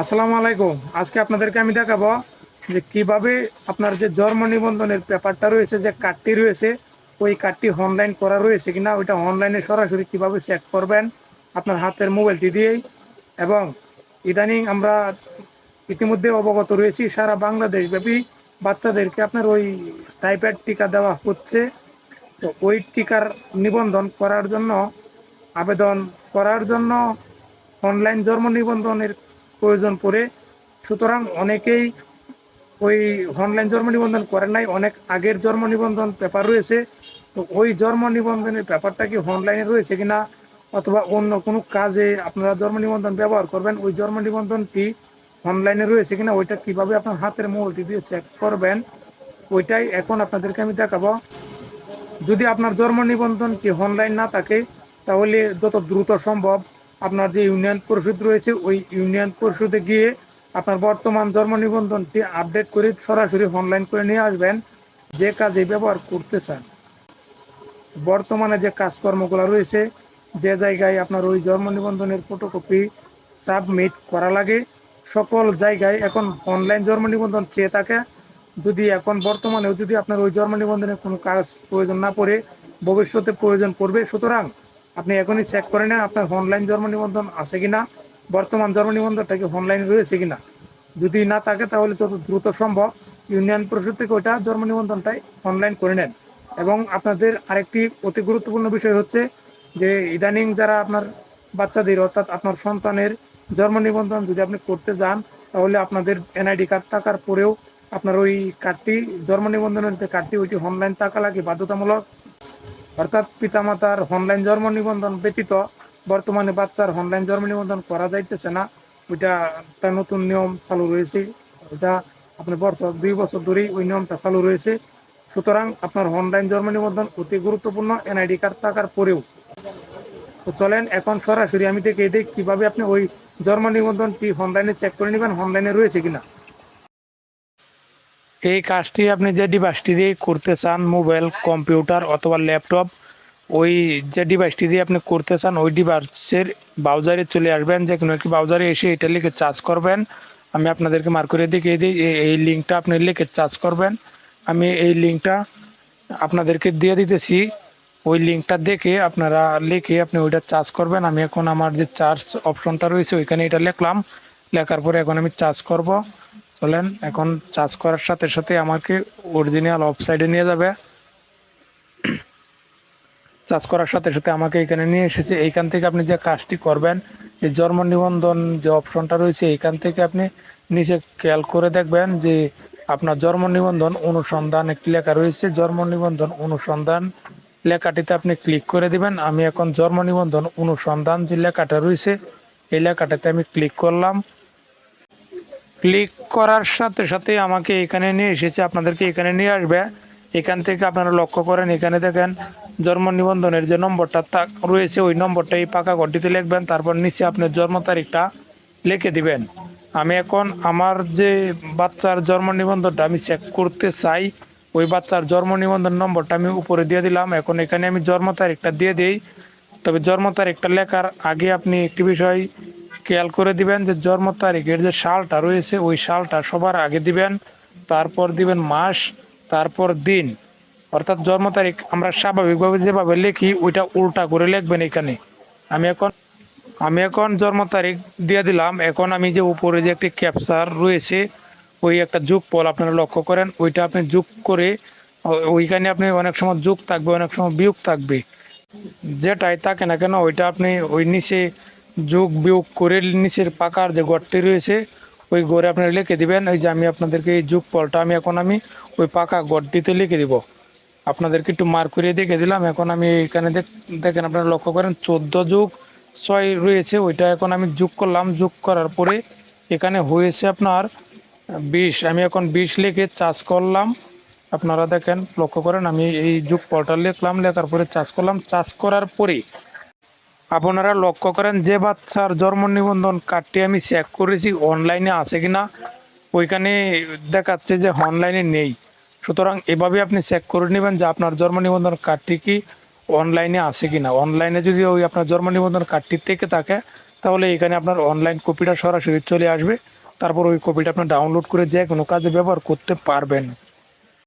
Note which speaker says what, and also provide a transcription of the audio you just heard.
Speaker 1: আসসালামু আলাইকুম। আজকে আপনাদেরকে আমি দেখাবো যে কীভাবে আপনার যে জন্ম নিবন্ধনের পেপারটা রয়েছে, যে কার্ডটি রয়েছে, ওই কার্ডটি অনলাইন করা রয়েছে কিনা, ওইটা অনলাইনে সরাসরি কীভাবে চেক করবেন আপনার হাতের মোবাইলটি দিয়েই। এবং ইদানিং আমরা ইতিমধ্যে অবগত রয়েছি, সারা বাংলাদেশ ব্যাপী বাচ্চাদেরকে আপনার ওই টাইপের টিকা দেওয়া হচ্ছে। তো ওই টিকার নিবন্ধন করার জন্য, আবেদন করার জন্য অনলাইন জন্ম নিবন্ধনের প্রয়োজন পড়ে। সুতরাং অনেকেই ওই অনলাইন জন্ম নিবন্ধন করেন নাই, অনেক আগের জন্ম নিবন্ধন পেপার রয়েছে। তো ওই জন্ম নিবন্ধনের পেপারটা কি অনলাইনে রয়েছে কিনা অথবা অন্য কোনো কাজে আপনারা জন্ম নিবন্ধন ব্যবহার করবেন, ওই জন্ম নিবন্ধনটি অনলাইনে রয়েছে কিনা ওইটা কীভাবে আপনার হাতের মোবাইলটি দিয়ে চেক করবেন, ওইটাই এখন আপনাদেরকে আমি দেখাবো। যদি আপনার জন্ম নিবন্ধন নিবন্ধনটি অনলাইন না থাকে, তাহলে যত দ্রুত সম্ভব আপনার যে ইউনিয়ন পরিষদ রয়েছে, ওই ইউনিয়ন পরিষদে গিয়ে আপনার বর্তমান জন্ম নিবন্ধনটি আপডেট করে সরাসরি অনলাইন করে নিয়ে আসবেন। যে কাজে ব্যবহার করতে চান। বর্তমানে যে কাজকর্মগুলো রয়েছে, যে জায়গায় আপনার ওই জন্ম নিবন্ধনের ফটোকপি সাবমিট করা লাগে, সকল জায়গায় এখন অনলাইন জন্ম নিবন্ধন চেয়ে থাকে। যদি এখন বর্তমানেও যদি আপনার ওই জন্ম নিবন্ধনের কোনো কাজ প্রয়োজন না পড়ে, ভবিষ্যতে প্রয়োজন পড়বে, সুতরাং আপনি এখনই চেক করে নেন আপনার অনলাইন জন্ম নিবন্ধন আছে কিনা, বর্তমান জন্ম নিবন্ধনটা কি অনলাইনে রয়েছে কিনা। যদি না থাকে তাহলে যত দ্রুত সম্ভব ইউনিয়ন পরিষদ থেকে ওইটা জন্ম নিবন্ধনটাই অনলাইন করে নেন। এবং আপনাদের আরেকটি অতি গুরুত্বপূর্ণ বিষয় হচ্ছে যে ইদানিং যারা আপনার বাচ্চাদের অর্থাৎ আপনার সন্তানের জন্ম নিবন্ধন যদি আপনি করতে যান, তাহলে আপনাদের এনআইডি কার্ড থাকার পরেও আপনার ওই কার্ডটি জন্ম নিবন্ধনের যে কার্ডটি ওইটি অনলাইন থাকা লাগে বাধ্যতামূলক। অর্থাৎ পিতামাতার অনলাইন জন্ম নিবন্ধন ব্যতীত বর্তমানে বাচ্চার অনলাইন জন্ম নিবন্ধন করা যাইতেছে না। ওইটা একটা নতুন নিয়ম চালু রয়েছে। ওইটা আপনার বছর দুই বছর ধরেই ওই নিয়মটা চালু রয়েছে। সুতরাং আপনার অনলাইন জন্ম নিবন্ধন অতি গুরুত্বপূর্ণ এনআইডি কার্ড থাকার পরেও। তো চলেন, এখন সরাসরি আমি দেখে দিই কীভাবে আপনি ওই জন্ম নিবন্ধনটি অনলাইনে চেক করে নেবেন অনলাইনে রয়েছে কিনা। এই কাজটি আপনি যে ডিভাইসটি দিয়ে করতে চান মোবাইল কম্পিউটার অথবা ল্যাপটপ ওই যে ডিভাইসটি দিয়ে আপনি করতে চান, ওই ডিভাইসের ব্রাউজারে চলে আসবেন। যে কোনো একটি ব্রাউজারে এসে এটা লিখে চার্জ করবেন। আমি আপনাদেরকে মার্ক করে দেখিয়ে দিই এই লিঙ্কটা আপনি লিখে চার্জ করবেন। আমি এই লিঙ্কটা আপনাদেরকে দিয়ে দিতেছি। ওই লিঙ্কটা দেখে আপনারা লিখে আপনি ওইটা চার্জ করবেন। আমি এখন আমার যে চার্জ অপশনটা রয়েছে, ওইখানে এটা লিখলাম। লেখার পরে এখন আমি চার্জ করব। চলেন, এখন চার্জ করার সাথে সাথে আমাকে অরিজিনাল ওয়েবসাইটে নিয়ে যাবে। চার্জ করার সাথে সাথে আমাকে এখানে নিয়ে এসেছে। এইখান থেকে আপনি যে কাজটি করবেন এই জন্ম নিবন্ধন যে অপশনটা রয়েছে, এইখান থেকে আপনি নিচে খেয়াল করে দেখবেন যে আপনার জন্ম নিবন্ধন অনুসন্ধান একটি লেখা রয়েছে। জন্ম নিবন্ধন অনুসন্ধান লেখাটিতে আপনি ক্লিক করে দিবেন। আমি এখন জন্ম নিবন্ধন অনুসন্ধান যে লেখাটা রয়েছে, এই লেখাটাতে আমি ক্লিক করলাম। ক্লিক করার সাথে সাথে আমাকে এখানে নিয়ে এসেছে, আপনাদেরকে এখানে নিয়ে আসবে। এখান থেকে আপনারা লক্ষ্য করেন, এখানে দেখেন জন্ম নিবন্ধনের যে নম্বরটা তা- রয়েছে, ওই নম্বরটা এই পাকা ঘরটিতে লিখবেন, তারপর নিচে আপনার জন্ম তারিখটা লিখে দিবেন। আমি এখন আমার যে বাচ্চার জন্ম নিবন্ধনটা আমি চেক করতে চাই, ওই বাচ্চার জন্ম নিবন্ধন নম্বরটা আমি উপরে দিয়ে দিলাম। এখন এখানে আমি জন্ম তারিখটা দিয়ে দিই। তবে জন্ম তারিখটা লেখার আগে আপনি একটি বিষয় খেয়াল করে দিবেন যে জন্ম তারিখের যে সালটা রয়েছে, ওই সালটা সবার আগে দিবেন, তারপর দিবেন মাস, তারপর দিন। অর্থাৎ জন্ম তারিখ আমরা স্বাভাবিকভাবে যেভাবে লিখি, ওইটা উল্টা করে লিখবেন এখানে। আমি এখন আমি এখন জন্ম তারিখ দিয়ে দিলাম। এখন আমি যে উপরে যে একটি ক্যাপচার রয়েছে, ওই একটা যুগ পল আপনারা লক্ষ্য করেন, ওইটা আপনি যোগ করে ওইখানে আপনি অনেক সময় যোগ থাকবে, অনেক সময় বিয়োগ থাকবে। যেটাই থাকে না কেন, ওইটা আপনি ওই নিচে যোগ বিয়োগ করে নিচের পাকার যে গড়টি রয়েছে, ওই গড়ে আপনি লিখে দিবেন। এই যে আমি আপনাদেরকে এই যুগ ফলটা আমি এখন আমি ওই পাকা গড়টিতে লিখে দিব। আপনাদেরকে একটু মার্ক করে দেখে দিলাম। এখন আমি এখানে দেখ- দেখেন আপনারা লক্ষ্য করেন, চোদ্দ যুগ ছয় রয়েছে, ওইটা এখন আমি যোগ করলাম। যোগ করার পরে এখানে হয়েছে আপনার বিশ। আমি এখন বিশ লিখে চার্জ করলাম। আপনারা দেখেন, লক্ষ্য করেন, আমি এই যুগ ফলটা লিখলাম। লেখার পরে চার্জ করলাম। চার্জ করার পরে আপনারা লক্ষ্য করেন, যে বাচ্চার জন্ম নিবন্ধন কার্ডটি আমি চেক করেছি অনলাইনে আছে কি না ওইখানে দেখাচ্ছে যে অনলাইনে নেই। সুতরাং এভাবে আপনি চেক করে নেবেন যে আপনার জন্ম নিবন্ধন কার্ডটি কি অনলাইনে আছে কি না অনলাইনে যদি ওই আপনার জন্ম নিবন্ধন কার্ডটি থেকে থাকে, তাহলে এখানে আপনার অনলাইন কপিটা সরাসরি চলে আসবে। তারপর ওই কপিটা আপনার ডাউনলোড করে যে কোনো কাজে ব্যবহার করতে পারবেন।